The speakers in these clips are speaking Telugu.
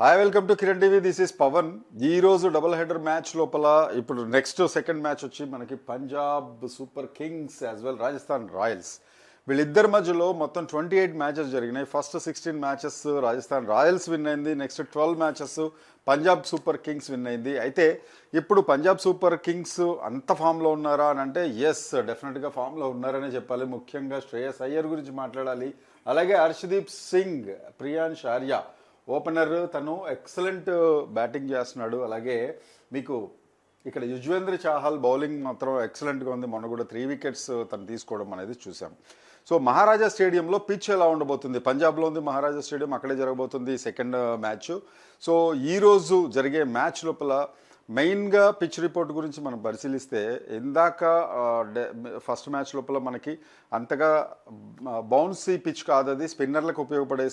Hi welcome to Kiran TV this is Pavan ఈరోజు డబుల్ హెడర్ మ్యాచ్ లోపల ఇప్పుడు నెక్స్ట్ సెకండ్ మ్యాచ్ వచ్చి మనకి Punjab Super Kings as well Rajasthan Royals వీళ్ళిద్దరి మధ్యలో మొత్తం ట్వంటీ ఎయిట్ మ్యాచెస్ జరిగినాయి. First sixteen matches Rajasthan Royals win అయింది. Next twelve matches Punjab Super Kings win అయింది. అయితే ఇప్పుడు పంజాబ్ సూపర్ కింగ్స్ అంత ఫామ్లో ఉన్నారా అని అంటే ఎస్ డెఫినెట్గా ఫామ్లో ఉన్నారనే చెప్పాలి. ముఖ్యంగా శ్రేయస్ అయ్యర్ గురించి మాట్లాడాలి. అలాగే హర్షదీప్ సింగ్ ప్రియాన్ ఆర్య ఓపెనర్ తను ఎక్సలెంట్ బ్యాటింగ్ చేస్తున్నాడు. అలాగే మీకు ఇక్కడ యుజ్వేంద్ర చాహల్ బౌలింగ్ మాత్రం ఎక్సలెంట్గా ఉంది. మొన్న కూడా త్రీ వికెట్స్ తను తీసుకోవడం అనేది చూసాం. సో మహారాజా స్టేడియంలో పిచ్ ఎలా ఉండబోతుంది? పంజాబ్లో ఉంది మహారాజా స్టేడియం అక్కడే జరగబోతుంది సెకండ్ మ్యాచ్. సో ఈరోజు జరిగే మ్యాచ్ లోపల మెయిన్గా పిచ్ రిపోర్ట్ గురించి మనం పరిశీలిస్తే ఇందాక ఫస్ట్ మ్యాచ్ లోపల మనకి అంతగా బౌన్సీ పిచ్ కాదు అది స్పిన్నర్లకు ఉపయోగపడే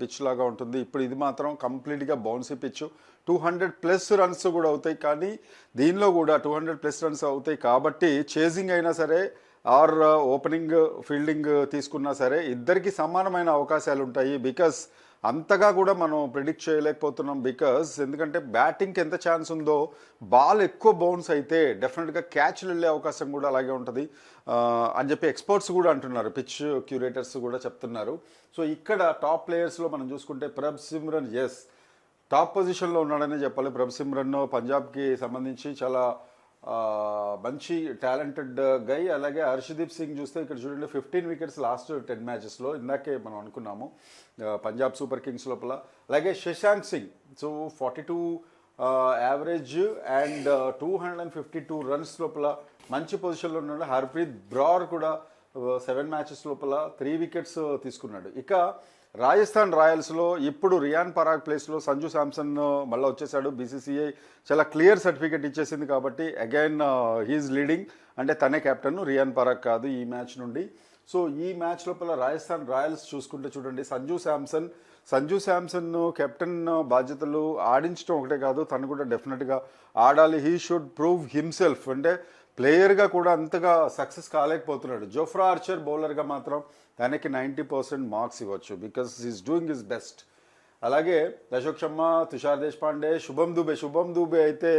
పిచ్ లాగా ఉంటుంది. ఇప్పుడు ఇది మాత్రం కంప్లీట్గా bouncy pitch two hundred plus runs కూడా అవుతాయి కానీ దీనిలో కూడా టూ హండ్రెడ్ ప్లస్ రన్స్ అవుతాయి కాబట్టి చేజింగ్ అయినా సరే ఆర్ ఓపెనింగ్ ఫీల్డింగ్ తీసుకున్నా సరే ఇద్దరికి సమానమైన అవకాశాలు ఉంటాయి బికాస్ అంతగా కూడా మనం ప్రిడిక్ట్ చేయలేకపోతున్నాం బికాస్ ఎందుకంటే బ్యాటింగ్కి ఎంత ఛాన్స్ ఉందో బాల్ ఎక్కువ బౌన్స్ అయితే డెఫినెట్గా క్యాచ్లు వెళ్ళే అవకాశం కూడా అలాగే ఉంటుంది. అని చెప్పి ఎక్స్పర్ట్స్ కూడా అంటున్నారు పిచ్ క్యూరేటర్స్ కూడా చెప్తున్నారు. సో ఇక్కడ టాప్ ప్లేయర్స్లో మనం చూసుకుంటే ప్రభ్ సిమ్రన్ ఎస్ టాప్ పొజిషన్లో ఉన్నాడనే చెప్పాలి. ప్రభ్ సిమ్రన్ పంజాబ్కి సంబంధించి చాలా మంచి టాలెంటెడ్ గై అలాగే హర్షదీప్ సింగ్ చూస్తే ఇక్కడ చూడండి ఫిఫ్టీన్ వికెట్స్ లాస్ట్ టెన్ మ్యాచెస్లో ఇందాకే మనం అనుకున్నాము పంజాబ్ సూపర్ కింగ్స్ లోపల. అలాగే Shashank Singh so forty two average and two hundred and fifty two runs లోపల మంచి పొజిషన్లో ఉన్నాడు. హర్ప్రీత్ బ్రార్ కూడా సెవెన్ మ్యాచెస్ లోపల త్రీ వికెట్స్ తీసుకున్నాడు. ఇక రాజస్థాన్ రాయల్స్లో ఇప్పుడు రియాన్ పరాగ్ ప్లేస్లో సంజు శాంసన్ మళ్ళీ వచ్చేసాడు బీసీసీఐ చాలా క్లియర్ సర్టిఫికేట్ ఇచ్చేసింది కాబట్టి అగైన్ హీఈస్ లీడింగ్ అంటే తనే కెప్టెన్ రియాన్ పరాగ్ కాదు ఈ మ్యాచ్ నుండి. సో ఈ మ్యాచ్ లోపల రాజస్థాన్ రాయల్స్ చూసుకుంటే చూడండి సంజు శాంసన్ సంజు శాంసన్ కెప్టెన్ uh, బాధ్యతలు ఆడించడం ఒకటే కాదు తను కూడా డెఫినెట్గా ఆడాలి. హీ షుడ్ ప్రూవ్ హిమ్సెల్ఫ్ అంటే ప్లేయర్గా కూడా అంతగా సక్సెస్ కాలేకపోతున్నాడు. జోఫ్రా ఆర్చర్ బౌలర్గా మాత్రం తనకి నైంటీ పర్సెంట్ మార్క్స్ ఇవ్వచ్చు because he's doing his best. అలాగే అశోక్ శర్మ తుషార్ దేశపాండే శుభం దూబే శుభం దూబే అయితే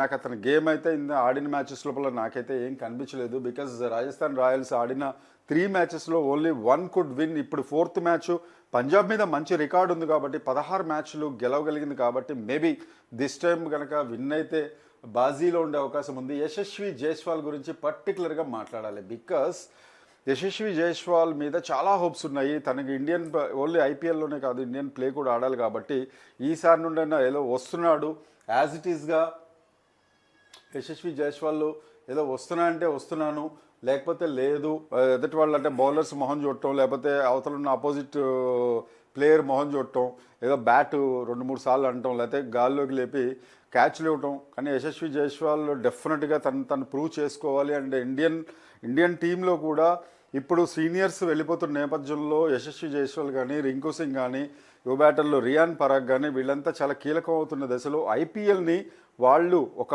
నాకు అతని గేమ్ అయితే ఆడిన మ్యాచెస్ లోపల నాకైతే ఏం కనిపించలేదు బికాజ్ రాజస్థాన్ రాయల్స్ ఆడిన త్రీ మ్యాచెస్లో ఓన్లీ వన్ కుడ్ విన్. ఇప్పుడు ఫోర్త్ మ్యాచ్ పంజాబ్ మీద మంచి రికార్డు ఉంది కాబట్టి పదహారు మ్యాచ్లు గెలవగలిగింది కాబట్టి మేబీ దిస్ టైం కనుక విన్ అయితే బాజీలో ఉండే అవకాశం ఉంది. యశస్వి జైస్వాల్ గురించి పర్టికులర్గా మాట్లాడాలి. బికాస్ యశస్వి జైస్వాల్ మీద చాలా హోప్స్ ఉన్నాయి. తనకి ఇండియన్ ఓన్లీ ఐపీఎల్లోనే కాదు ఇండియన్ ప్లే కూడా ఆడాలి కాబట్టి ఈసారి నుండైనా ఏదో వస్తున్నాడు. యాజ్ ఇట్ ఈస్గా యశస్వి జైస్వాల్ ఏదో వస్తున్నా అంటే వస్తున్నాను. లేకపోతే లేదు. ఎదుటి వాళ్ళు అంటే బౌలర్స్ మొహం చూడటం లేకపోతే అవతల ఉన్న ఆపోజిట్ ప్లేయర్ మొహం చూడటం ఏదో బ్యాట్ రెండు మూడు సార్లు అనటం లేకపోతే గాల్లోకి లేపి క్యాచ్లు ఇవ్వటం. కానీ యశస్వి జైస్వాల్ డెఫినెట్గా తను తను ప్రూవ్ చేసుకోవాలి. అండ్ ఇండియన్ ఇండియన్ టీంలో కూడా ఇప్పుడు సీనియర్స్ వెళ్ళిపోతున్న నేపథ్యంలో యశస్వి జైస్వాల్ కానీ రింకు సింగ్ కానీ యువ బ్యాటర్లు రియాన్ పరాగ్ కానీ వీళ్ళంతా చాలా కీలకం అవుతున్న దశలో ఐపీఎల్ని వాళ్ళు ఒక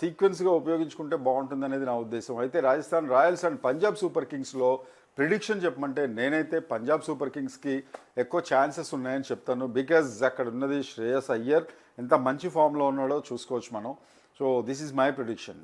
సీక్వెన్స్గా ఉపయోగించుకుంటే బాగుంటుంది అనేది నా ఉద్దేశం. అయితే Rajasthan Royals and Punjab Super కింగ్స్లో prediction చెప్పమంటే నేనైతే పంజాబ్ సూపర్ కింగ్స్కి ఎక్కువ ఛాన్సెస్ ఉన్నాయని చెప్తాను. బికాజ్ అక్కడ ఉన్నది శ్రేయస్ అయ్యర్. ఎంత మంచి ఫామ్లో ఉన్నాడో చూసుకోవచ్చు మనం. So this is my prediction.